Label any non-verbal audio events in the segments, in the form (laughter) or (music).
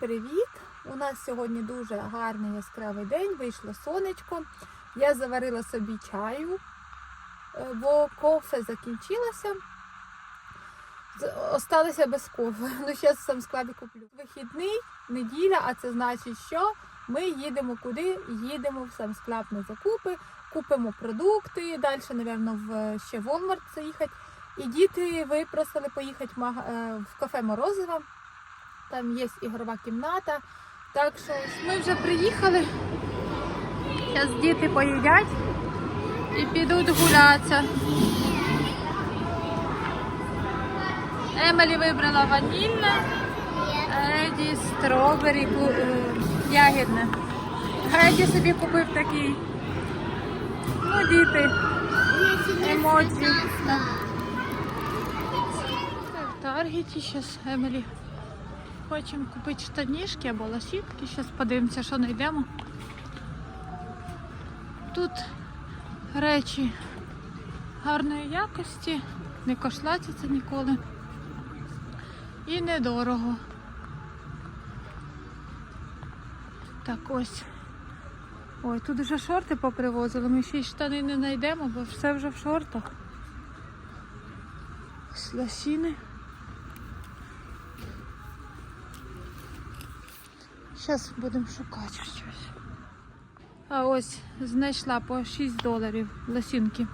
привіт! У нас сьогодні дуже гарний яскравий день, вийшло сонечко. Я заварила собі чаю, е, бо кофе закінчилося. Осталося без кофе. (laughs) Ну, зараз сам складі куплю. Вихідний, неділя, а це значить, що ми їдемо куди? Їдемо в сам склад на закупи, купимо продукти. Далі, напевно, в ще в Walmart заїхати. І діти випросили поїхати в е, кафе Морозова. Там є ігрова кімната. Так що ми вже приїхали. Зараз діти поїдять і підуть гулятися. Емелі вибрала ванільне, Еді стробері, е, ягідне. Еді собі купив такий. Ну, діти. Емоджі. В Таргеті зараз Емелі. Хочемо купити штанішки або лосітки. Зараз подивимося, що знайдемо. Тут речі гарної якості, не кошлатяться ніколи. І недорого. Так ось. Ой, тут вже шорти попривозили. Ми ще й штани не знайдемо, бо все вже в шортах. Ось лосіни. Зараз будемо шукати щось. А ось знайшла по 6 доларів лосінки.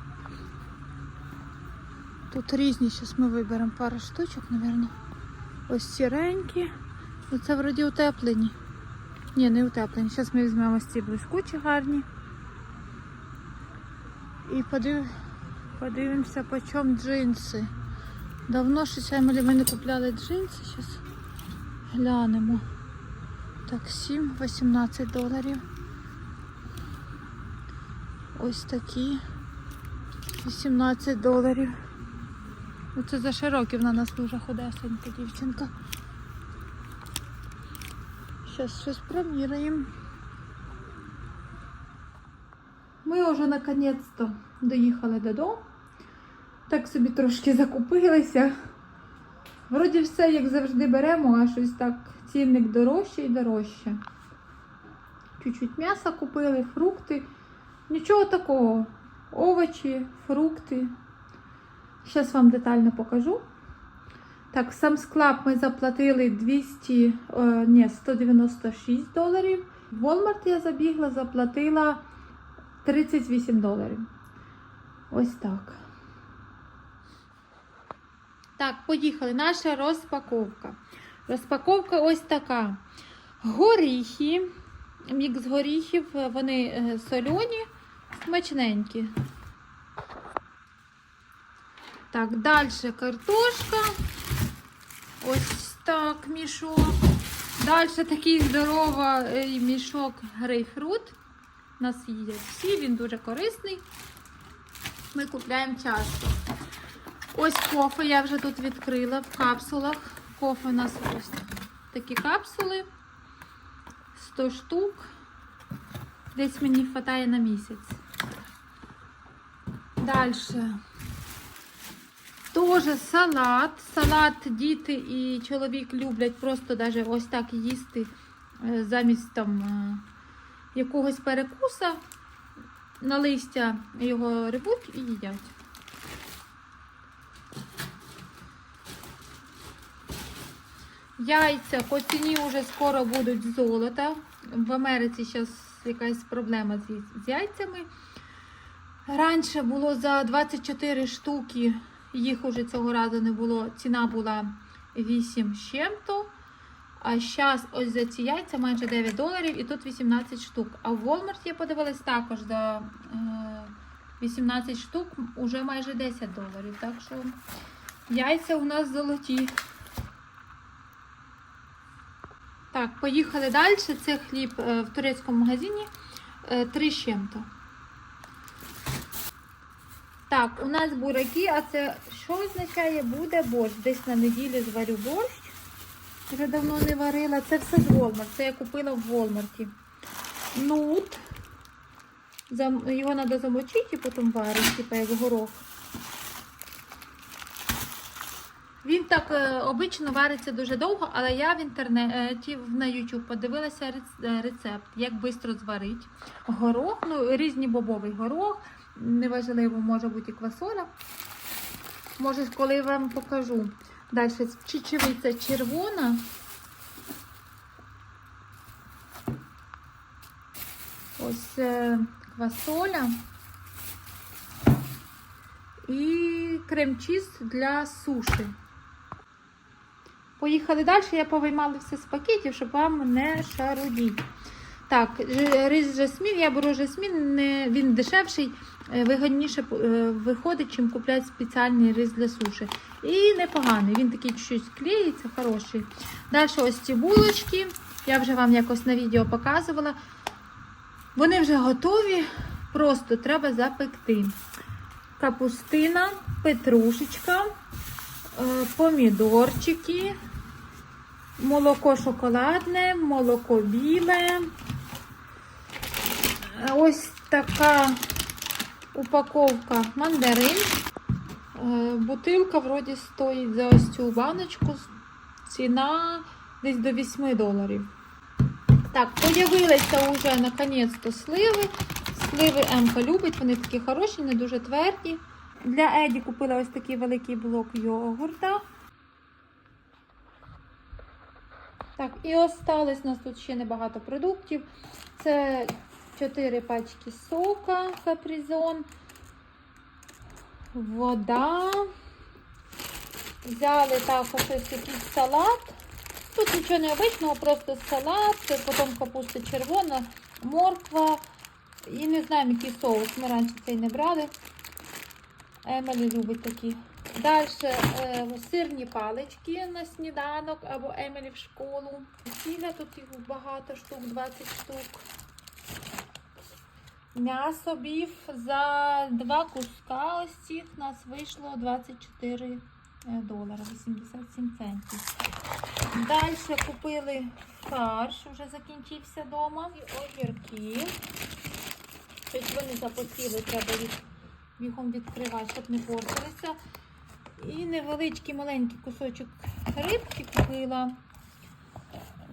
Тут різні, зараз ми виберемо пару штучок, мабуть. Ось сіренькі. Оце вроді утеплені. Ні, не утеплені. Зараз ми візьмемо ось ці блискучі гарні. І подив... подивимося, по чому джинси. Давно щось Емілі ми не купляли джинси. Зараз глянемо. Так, 7-18 доларів. Ось такі. 18 доларів. Оце за широкі вона нас дуже худесенька дівчинка. Зараз щось проміряємо. Ми вже наконець-то доїхали додому. Так собі трошки закупилися. Вроді все, як завжди, беремо, а щось так цінник дорожче і дорожче. Чуть-чуть м'яса купили, фрукти. Нічого такого. Овочі, фрукти. Зараз вам детально покажу. Так, сам склад ми заплатили 200, е, ні, 196 доларів. В Walmart я забігла, заплатила 38 доларів. Ось так. Так, поїхали. Наша розпаковка. Розпаковка ось така. Горіхи. Мікс горіхів, вони е, солені, смачненькі. Так, далі картошка. Ось так мішок. Далі такий здоровий мішок грейпфрут. У нас їдять всі, він дуже корисний. Ми купляємо часто. Ось кофе я вже тут відкрила в капсулах. Кофе у нас ось такі капсули. 100 штук. Десь мені вистачає на місяць. Далі. Тоже салат. Салат діти і чоловік люблять просто даже ось так їсти е, замість там е, якогось перекуса. На листя його рибуть і їдять. Яйця по ціні вже скоро будуть золота. В Америці зараз якась проблема з, яйцями. Раніше було за 24 штуки, їх уже цього разу не було. Ціна була 8 з чим-то. А зараз ось за ці яйця майже 9 доларів і тут 18 штук. А в Walmart я подивилась також за е, 18 штук, уже майже 10 доларів. Так що яйця у нас золоті. Так, поїхали далі. Це хліб е, в турецькому магазині. е, Три з чим-то. Так, у нас бураки, а це що означає? Буде борщ. Десь на неділю зварю борщ. Вже давно не варила. Це все з Walmart. Це я купила в Walmart. Нут. Його треба замочити і потім варити, типу як горох. Він так е, обично вариться дуже довго, але я в інтернеті на YouTube подивилася е, рецепт, як швидко зварити. Горох, ну різні бобовий горох, неважливо, може бути і квасоля. Може, коли вам покажу. Далі чечевиця червона. Ось е, квасоля. І крем-чіз для суші. Поїхали далі, я повиймала все з пакетів, щоб вам не шарудіть. Так, ж- рис жасмін, я беру жасмін, він дешевший, е, вигідніше е, виходить, чим купляти спеціальний рис для суші. І непоганий, він такий чуть клеїться, хороший. Далі ось ці булочки, я вже вам якось на відео показувала. Вони вже готові, просто треба запекти. Капустина, петрушечка, е, помідорчики, молоко шоколадне, молоко біле. Ось така упаковка мандарин. Е, Бутилка вроді стоїть за ось цю баночку. Ціна десь до 8 доларів. Так, появилися вже наконець-то сливи. Сливи Емка любить, вони такі хороші, не дуже тверді. Для Еді купила ось такий великий блок йогурта. Так, і осталось у нас тут ще небагато продуктів. Це 4 пачки сока капризон, вода. Взяли також ось якийсь салат. Тут нічого необичного, просто салат, потім капуста червона, морква. І не знаємо, який соус. Ми раніше цей не брали. Емелі любить такі. Далі е, сирні палички на сніданок або Емелі в школу. Сіля тут їх багато штук, 20 штук. М'ясо біф за два куска ось цих нас вийшло 24 е, долара, 87 центів. Далі купили фарш, вже закінчився вдома. І огірки. Щось вони запотіли, треба їх бігом відкривати, щоб не портилися. І невеличкий маленький кусочок рибки купила.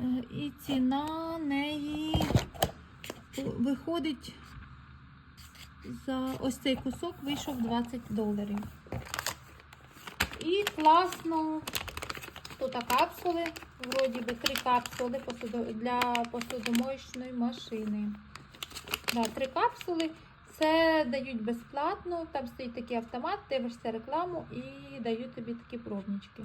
Е, І ціна неї виходить за ось цей кусок вийшов 20 доларів. І класно тут капсули, вроді би три капсули для посудомоєчної машини. Да, три капсули. Це дають безплатно. Там стоїть такий автомат, дивишся рекламу і дають тобі такі пробнички.